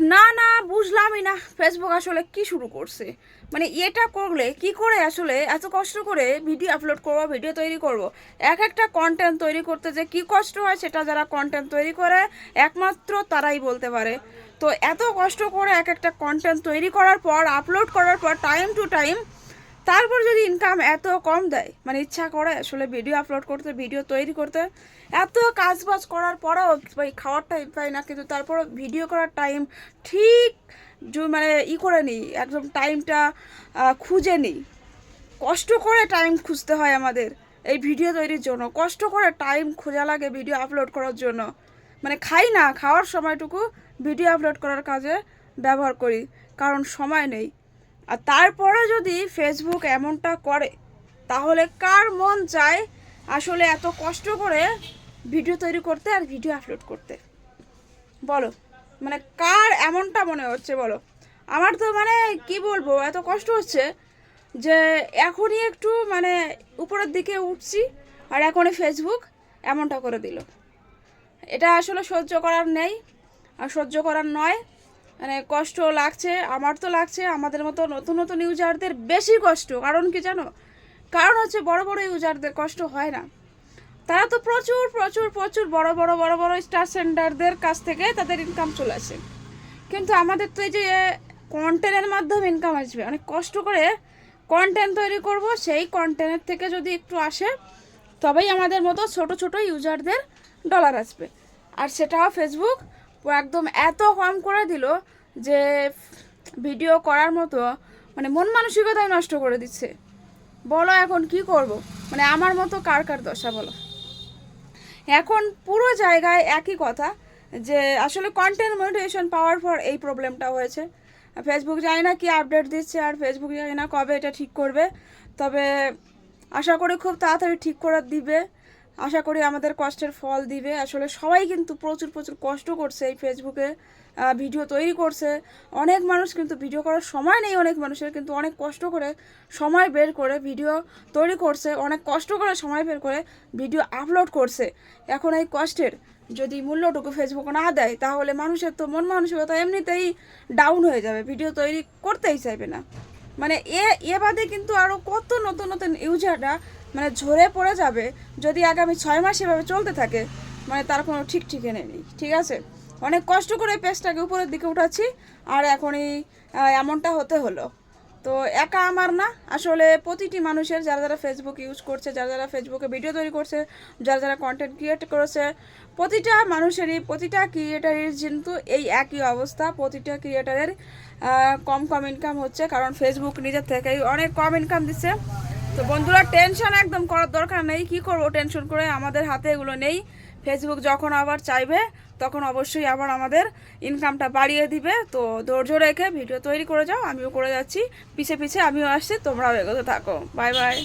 না না, বুঝলামই না ফেসবুক আসলে কি শুরু করছে। মানে এটা করলে কি করে আসলে এত কষ্ট করে ভিডিও আপলোড করব ভিডিও তৈরি করব? এক একটা কন্টেন্ট তৈরি করতে যে কি কষ্ট হয় সেটা যারা কন্টেন্ট তৈরি করে, একমাত্র তারাই বলতে পারে। তো এত কষ্ট করে এক একটা কন্টেন্ট তৈরি করার পর আপলোড করার পর টাইম টু টাইম তারপর যদি ইনকাম এত কম দেয় মানে ইচ্ছা করে আসলে ভিডিও আপলোড করতে ভিডিও তৈরি করতে, এত কাজ বাজ করার পরেও ভাই খাওয়ার টাইম পাই না, কিন্তু তারপর ভিডিও করার টাইম ঠিক মানে ই করে নিই, একদম টাইমটা খুঁজে নিই। কষ্ট করে টাইম খুঁজতে হয় আমাদের এই ভিডিও তৈরির জন্য, কষ্ট করে টাইম খোঁজা লাগে ভিডিও আপলোড করার জন্য। মানে খাই না, খাওয়ার সময়টুকু ভিডিও আপলোড করার কাজে ব্যবহার করি, কারণ সময় নেই। আর তারপরে যদি ফেসবুক এমনটা করে, তাহলে কার মন চায় আসলে এত কষ্ট করে ভিডিও তৈরি করতে আর ভিডিও আপলোড করতে? বলো মানে কার এমনটা মনে হচ্ছে বলো? আমার তো মানে কি বলব, এত কষ্ট হচ্ছে যে এখনই একটু মানে উপরের দিকে উঠছি আর এখনই ফেসবুক এমনটা করে দিল। এটা আসলে সহ্য করার নেই আর সহ্য করার নয়। মানে কষ্ট লাগছে, আমার তো লাগছে, আমাদের মতো নতুন নতুন ইউজারদের বেশি কষ্ট। কারণ কি জানো? কারণ হচ্ছে বড় বড় ইউজারদের কষ্ট হয় না। তারা তো প্রচুর প্রচুর প্রচুর বড় বড় বড় বড় স্টার সেন্টারদের কাছ থেকে তাদের ইনকাম চলে আসে। কিন্তু আমাদের তো এই যে কন্টেন্টের মাধ্যমে ইনকাম আসবে অনেক কষ্ট করে কন্টেন্ট তৈরি করব, সেই কন্টেন্টের থেকে যদি একটু আসে, তবেই আমাদের মতো ছোট ছোট ইউজারদের ডলার আসবে। আর সেটাও ফেসবুক একদম এত কম করে দিল যে ভিডিও করার মতো মানে মন মানসিকতাই নষ্ট করে দিচ্ছে। বলো এখন কি করব? মানে আমার মতো কার কার দশা বলো? এখন পুরো জায়গায় একই কথা যে আসলে কন্টেন্ট মনিটাইজেশন পাওয়ার পর এই প্রবলেমটা হয়েছে। ফেসবুক জানি না কি আপডেট দিচ্ছে আর ফেসবুক জানি না কবে এটা ঠিক করবে। তবে আশা করি খুব তাড়াতাড়ি ঠিক করে দিবে। আশা করি আমাদের কষ্টের ফল দিবে। আসলে সবাই কিন্তু প্রচুর প্রচুর কষ্ট করছে এই ফেসবুকে ভিডিও তৈরি করছে। অনেক মানুষ কিন্তু ভিডিও করার সময় নেই, অনেক মানুষের কিন্তু অনেক কষ্ট করে সময় বের করে ভিডিও তৈরি করছে, অনেক কষ্ট করে সময় বের করে ভিডিও আপলোড করছে। এখন এই কষ্টের যদি মূল্যটুকু ফেসবুক না দেয়, তাহলে মানুষের তো মন মানসিকতা এমনিতেই ডাউন হয়ে যাবে, ভিডিও তৈরি করতেই চাইবে না। মানে এ এ বাদে কিন্তু আরও কত নতুন নতুন ইউজাররা মানে ঝরে পড়ে যাবে যদি আগামী ছয় মাস এভাবে চলতে থাকে মানে তার কোনো ঠিক ঠিকানে নেই, ঠিক আছে? অনেক কষ্ট করে পেজটাকে উপরের দিকে উঠাচ্ছি, আর এখনই এমনটা হতে হলো। তো একা আমার না, আসলে প্রতিটি মানুষের যারা যারা ফেসবুক ইউজ করছে, যারা যারা ফেসবুকে ভিডিও তৈরি করছে, যারা যারা কন্টেন্ট ক্রিয়েট করেছে, প্রতিটা মানুষেরই, প্রতিটা ক্রিয়েটারের কিন্তু এই একই অবস্থা, প্রতিটা ক্রিয়েটারের কম কম ইনকাম হচ্ছে, কারণ ফেসবুক নিজের থেকেই অনেক কম ইনকাম দিচ্ছে। তো বন্ধুরা টেনশন একদম করার দরকার নেই। কি করব? টেনশন করে আমাদের হাতে এগুলো নেই। ফেসবুক যখন আবার চাইবে, তখন অবশ্যই আবার আমাদের ইনকামটা বাড়িয়ে দিবে। তো ধৈর্য রেখে ভিডিও তৈরি করে যাও। আমিও করে যাচ্ছি। পিছে পিছে আমিও আসছি। তোমরাও এগোতে থাকো। Bye bye